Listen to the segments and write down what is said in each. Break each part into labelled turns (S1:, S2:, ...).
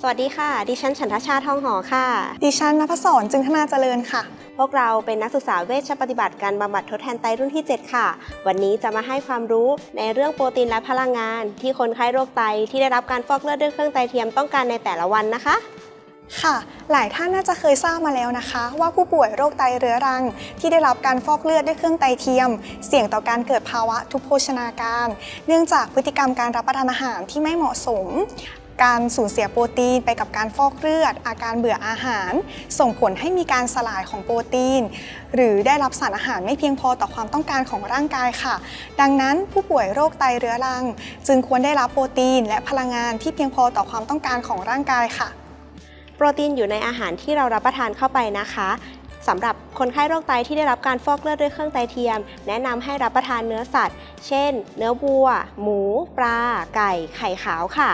S1: สวัสดีค่ะ ดิฉันฉันทชาทองหอค่ะ
S2: ดิฉันนภศรจึงธนาเจริญค่ะ
S1: พวกเราเป็นนักศึกษาเวชปฏิบัติการบำบัดทดแทนไตรุ่นที่ 7 ค่ะ วันนี้จะมาให้ความรู้ในเรื่องโปรตีนและพลังงาน ที่คนไข้โรคไตที่ได้รับการฟอกเลือดด้วยเครื่องไตเทียมต้องการในแต่ละวันนะคะ
S2: ค่ะ หลายท่านน่าจะเคยทราบมาแล้วนะคะ ว่าผู้ป่วยโรคไตเรื้อรัง ที่ได้รับการฟอกเลือดด้วยเครื่องไตเทียม เสี่ยงต่อการเกิดภาวะทุพโภชนาการ เนื่องจากพฤติกรรมการรับประทานอาหารที่ไม่เหมาะสม การสูญเสียโปรตีนไปกับการฟอกเลือด อาการเบื่ออาหาร ส่งผลให้มีการสลายของโปรตีน หรือได้รับสารอาหารไม่เพียงพอต่อความต้องการของร่างกายค่ะ ดังนั้นผู้ป่วยโรคไตเรื้อรัง จึงควรได้รับโปรตีน และพลังงานที่เพียงพอต่อความต้องการของร่างกายค่ะ
S1: โปรตีนอยู่ในอาหารที่เรารับประทานเข้าไปนะคะ สำหรับคนไข้โรคไตที่ได้รับการฟอกเลือดด้วยเครื่องไตเทียม แนะนำให้รับประทานเนื้อสัตว์ เช่น เนื้อวัว หมู ปลา ไก่ ไข่ขาวค่ะ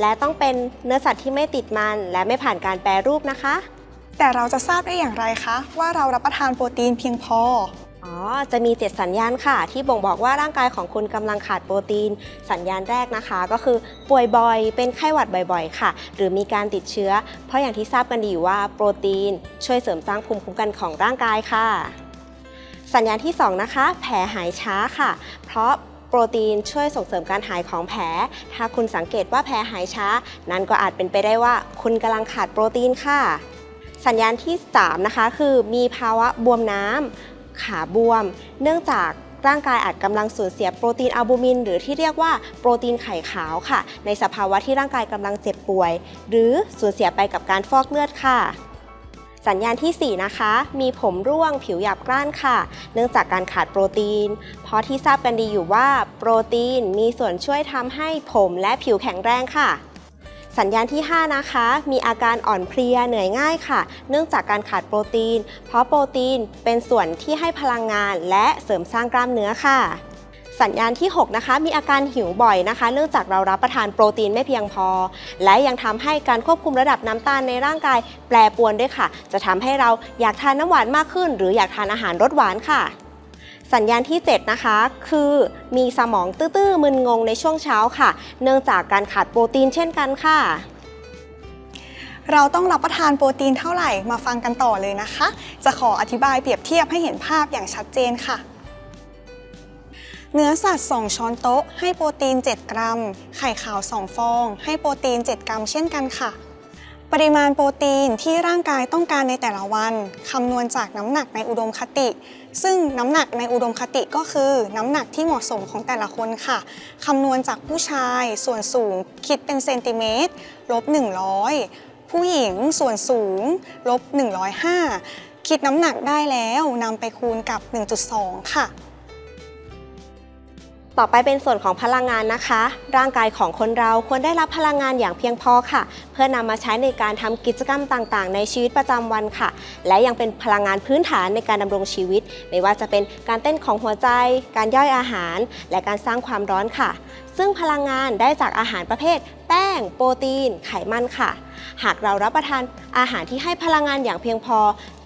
S1: และต้องเป็นเนื้อสัตว์ที่ไม่ติดมัน และไม่ผ่านการแปรรูปนะคะ
S2: แต่เราจะทราบได้อย่างไรคะ ว่าเรารับประทานโปรตีนเพียงพอ
S1: อ๋อ จะมี 7 สัญญาณค่ะ ที่บ่งบอกว่าร่างกายของคุณกำลังขาดโปรตีน สัญญาณแรกนะคะ ก็คือป่วยบ่อย เป็นไข้หวัดบ่อยๆ ค่ะ หรือมีการติดเชื้อ เพราะอย่างที่ทราบกันดีอยู่ว่าโปรตีน ช่วยเสริมสร้างภูมิคุ้มกันของร่างกายค่ะ สัญญาณที่ 2 นะคะ แผลหายช้าค่ะ เพราะโปรตีนช่วยส่งเสริมการหายของแผล ถ้าคุณสังเกตว่าแผลหายช้า นั่นก็อาจเป็นไปได้ว่าคุณกำลังขาดโปรตีนค่ะ สัญญาณที่ 3 นะคะ คือมีภาวะบวมน้ำ ขาบวม เนื่องจากร่างกายอาจกำลังสูญเสียโปรตีนอัลบูมิน หรือที่เรียกว่าโปรตีนไข่ขาวค่ะ ในสภาวะที่ร่างกายกำลังเจ็บป่วย หรือสูญเสียไปกับการฟอกเลือดค่ะ สัญญาณทีสี่4 นะคะ มีผมร่วงผิวหยาบกร้านค่ะ เนื่องจากการขาดโปรตีน เพราะที่ทราบกันดีอยู่ว่า โปรตีนมีส่วนช่วยทำให้ผมและผิวแข็งแรงค่ะ สัญญาณที่ 5 นะคะ มีอาการอ่อนเพลียเหนื่อยง่ายค่ะ เนื่องจากการขาดโปรตีน เพราะโปรตีนเป็นส่วนที่ให้พลังงานและเสริมสร้างกล้ามเนื้อค่ะสัญญาณที่ 6 นะคะ มีอาการหิวบ่อยนะคะ เนื่องจากเรารับประทานโปรตีนไม่เพียงพอ และยังทำให้การควบคุมระดับน้ำตาลในร่างกายแปรปรวนด้วยค่ะ จะทำให้เราอยากทานน้ำหวานมากขึ้น หรืออยากทานอาหารรสหวานค่ะ สัญญาณที่ 7 นะคะ คือมีสมองตื้อๆมึนงงในช่วงเช้าค่ะ เนื่องจากการขาดโปรตีนเช่นกันค่ะ
S2: เราต้องรับประทานโปรตีนเท่าไหร่มาฟังกันต่อเลยนะคะ จะขออธิบายเปรียบเทียบให้เห็นภาพอย่างชัดเจนค่ะเนื้อสัตว์ 2 ช้อนโต๊ะให้โปรตีน 7 กรัม ไข่ขาว 2 ฟอง ให้โปรตีน 7 กรัมเช่นกันค่ะ ปริมาณโปรตีนที่ร่างกายต้องการในแต่ละวันคำนวณจากน้ำหนักในอุดมคติ ซึ่งน้ำหนักในอุดมคติก็คือ น้ำหนักที่เหมาะสมของแต่ละคนค่ะคำนวณจากผู้ชายส่วนสูงคิดเป็นเซนติเมตรลบ100 ผู้หญิงส่วนสูงลบ105 คิดน้ำหนักได้แล้วนำไปคูณกับ 1.2 ค่ะ
S1: ต่อไปเป็นส่วนของพลังงานนะคะ ร่างกายของคนเราควรได้รับพลังงานอย่างเพียงพอค่ะ เพื่อนำมาใช้ในการทำกิจกรรมต่างๆ ในชีวิตประจำวันค่ะ และยังเป็นพลังงานพื้นฐานในการดำรงชีวิต ไม่ว่าจะเป็นการเต้นของหัวใจ การย่อยอาหาร และการสร้างความร้อนค่ะ ซึ่งพลังงานได้จากอาหารประเภท แป้ง โปรตีน ไขมันค่ะ หากเรารับประทานอาหารที่ให้พลังงานอย่างเพียงพอ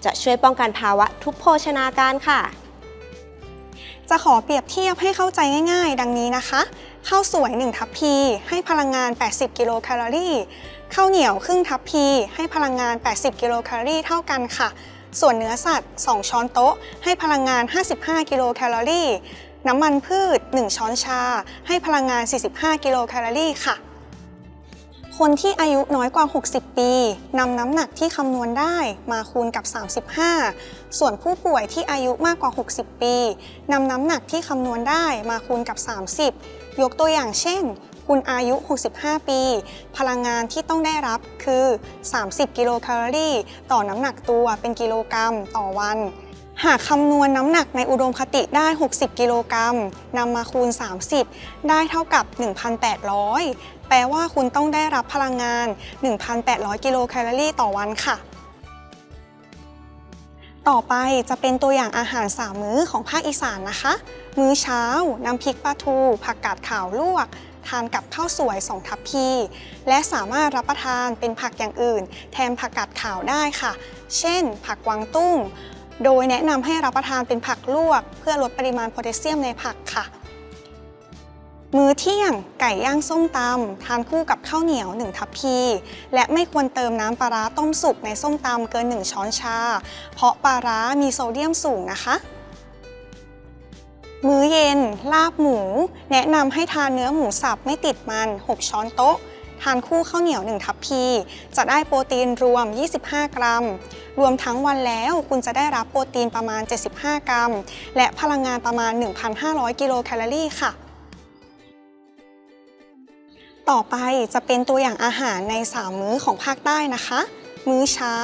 S1: จะช่วยป้องกันภาวะทุพโภชนาการค่ะ
S2: จะขอเปรียบเทียบให้เข้าใจง่ายๆ ดังนี้นะคะ ข้าวสวย 1 ทัพพี ให้พลังงาน 80 กิโลแคลอรี่ ข้าวเหนียวครึ่งทัพพี ให้พลังงาน 80 กิโลแคลอรี่เท่ากันค่ะ ส่วนเนื้อสัตว์ 2 ช้อนโต๊ะ ให้พลังงาน 55 กิโลแคลอรี่ น้ำมันพืช 1 ช้อนชา ให้พลังงาน 45 กิโลแคลอรี่ค่ะ คนที่อายุน้อยกว่า 60 ปีนำน้ำหนักที่คำนวณได้มาคูณกับ 35 ส่วนผู้ป่วยที่อายุมากกว่า 60 ปีนำน้ำหนักที่คำนวณได้มาคูณกับ 30 ยกตัวอย่างเช่น คุณอายุ 65 ปี พลังงานที่ต้องได้รับคือ 30 กิโลแคลอรี่ ต่อน้ำหนักตัวเป็นกิโลกรัมต่อวัน หากคำนวณน้ำหนักในอุดมคติได้ 60 กิโลกรัมนำมาคูณ 30 ได้เท่ากับ 1,800 แปลว่าคุณต้องได้รับพลังงาน 1,800 กิโลแคลอรี่ต่อวันค่ะ ต่อไปจะเป็นตัวอย่างอาหาร3มื้อของภาคอีสานนะคะ มื้อเช้า น้ำพริกปลาทู ผักกาดขาวลวก ทานกับข้าวสวย2ทัพพี และสามารถรับประทานเป็นผักอย่างอื่น แทนผักกาดขาวได้ค่ะ เช่น ผักกวางตุ้ง โดยแนะนำให้รับประทานเป็นผักลวก เพื่อลดปริมาณโพแทสเซียมในผักค่ะ มื้อเที่ยงไก่ย่างส้มตำทานคู่กับข้าวเหนียว 1 ทัพพี และไม่ควรเติมน้ำปลาร้าต้มสุกในส้มตำเกิน 1 ช้อนชา เพราะปลาร้ามีโซเดียมสูงนะคะมื้อเย็น ลาบหมู แนะนำให้ทานเนื้อหมูสับไม่ติดมัน 6 ช้อนโต๊ะานคู่ข้าวเหนียว 1 ทัพพี จะได้โปรตีนรวม 25 กรัม รวมทั้งวันแล้วคุณจะได้รับโปรตีนประมาณ 75 กรัม และพลังงานประมาณ 1,500 กิโลแคลอรี่ค่ะต่อไปจะเป็นตัวอย่างอาหารใน 3 มื้อของภาคใต้นะคะ มื้อเช้า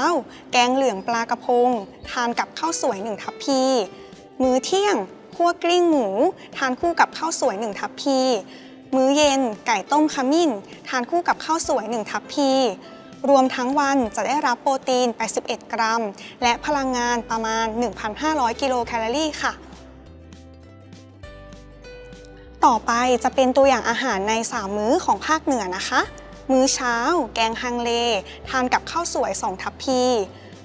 S2: แกงเหลืองปลากระพง ทานกับข้าวสวย 1 ทัพพี มื้อเที่ยงคั่วกลิ้งหมู ทานคู่กับข้าวสวย 1 ทัพพี มื้อเย็น ไก่ต้มขมิ้น ทานคู่กับข้าวสวย 1 ทัพพี รวมทั้งวันจะได้รับโปรตีน 81 กรัม และพลังงานประมาณ 1,500 กิโลแคลอรี่ค่ะ ต่อไปจะเป็นตัวอย่างอาหารใน 3 มื้อของภาคเหนือนะคะ มื้อเช้า แกงฮังเล ทานกับข้าวสวย 2 ทัพพี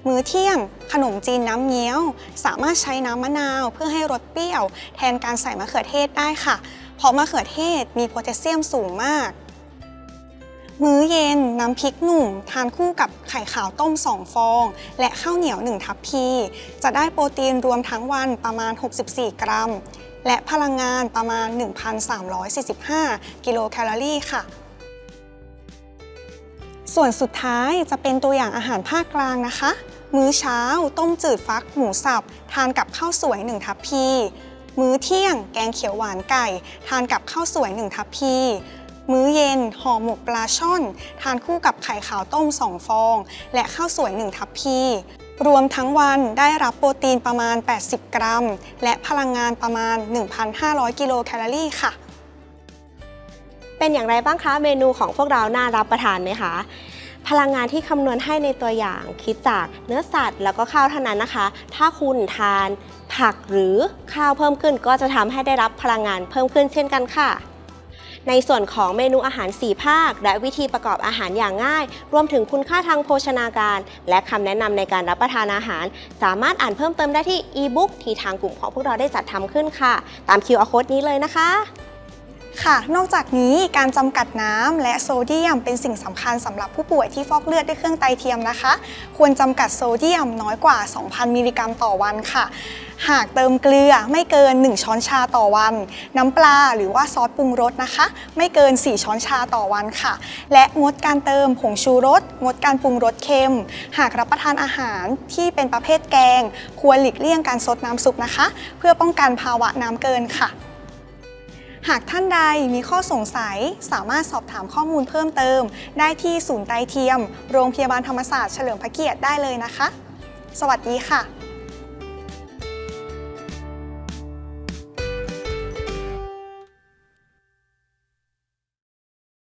S2: มื้อเที่ยง ขนมจีนน้ำเงี้ยว สามารถใช้น้ำมะนาวเพื่อให้รสเปรี้ยว แทนการใส่มะเขือเทศได้ค่ะ เพราะมะเขือเทศมีโพแทสเซียมสูงมาก มื้อเย็นน้ำพริกหนุ่ม ทานคู่กับไข่ขาวต้ม 2 ฟอง และข้าวเหนียว 1 ทัพพี จะได้โปรตีนรวมทั้งวันประมาณ 64 กรัม และพลังงานประมาณ 1,345 กิโลแคลอรี่ค่ะส่วนสุดท้ายจะเป็นตัวอย่างอาหารภาคกลางนะคะ มื้อเช้า ต้มจืดฟักหมูสับ ทานกับข้าวสวย 1 ทัพพี มื้อเที่ยง แกงเขียวหวานไก่ ทานกับข้าวสวย 1 ทัพพี มื้อเย็นห่อหมกปลาช่อน ทานคู่กับไข่ขาวต้ม 2 ฟอง และข้าวสวย 1 ทัพพีรวมทั้งวันได้รับโปรตีนประมาณ 80 กรัม และพลังงานประมาณ 1,500 กิโลแคลอรี่ค่ะ
S1: เป็นอย่างไรบ้างคะ เมนูของพวกเราน่ารับประทานไหมคะ พลังงานที่คำนวณให้ในตัวอย่างคิดจากเนื้อสัตว์ แล้วก็ข้าวเท่านั้นนะคะ ถ้าคุณทานผักหรือข้าวเพิ่มขึ้น ก็จะทำให้ได้รับพลังงานเพิ่มขึ้นเช่นกันค่ะ ในส่วนของเมนูอาหาร 4 ภาค และวิธีประกอบอาหารอย่างง่าย รวมถึงคุณค่าทางโภชนาการ และคำแนะนำในการรับประทานอาหาร สามารถอ่านเพิ่มเติมได้ที่อีบุ๊กที่ทางกลุ่มของพวกเราได้จัดทำขึ้นค่ะ ตาม QR code นี้เลยนะคะ
S2: ค่ะ นอกจากนี้การจำกัดน้ำและโซเดียมเป็นสิ่งสำคัญสำหรับผู้ป่วยที่ฟอกเลือดด้วยเครื่องไตเทียมนะคะ ควรจำกัดโซเดียมน้อยกว่า 2,000 มิลลิกรัมต่อวันค่ะ หากเติมเกลือไม่เกิน 1 ช้อนชาต่อวัน น้ำปลาหรือว่าซอสปรุงรสนะคะ ไม่เกิน 4 ช้อนชาต่อวันค่ะ และงดการเติมผงชูรส งดการปรุงรสเค็ม หากรับประทานอาหารที่เป็นประเภทแกง ควรหลีกเลี่ยงการซดน้ำซุปนะคะ เพื่อป้องกันภาวะน้ำเกินค่ะ หากท่านใดมีข้อสงสัยสามารถสอบถามข้อมูลเพิ่มเติม ได้ที่ศูนย์ไตเทียม โรงพยาบาลธรรมศาสตร์เฉลิมพระเกียรติได้เลยนะคะ สวัสดีค่ะ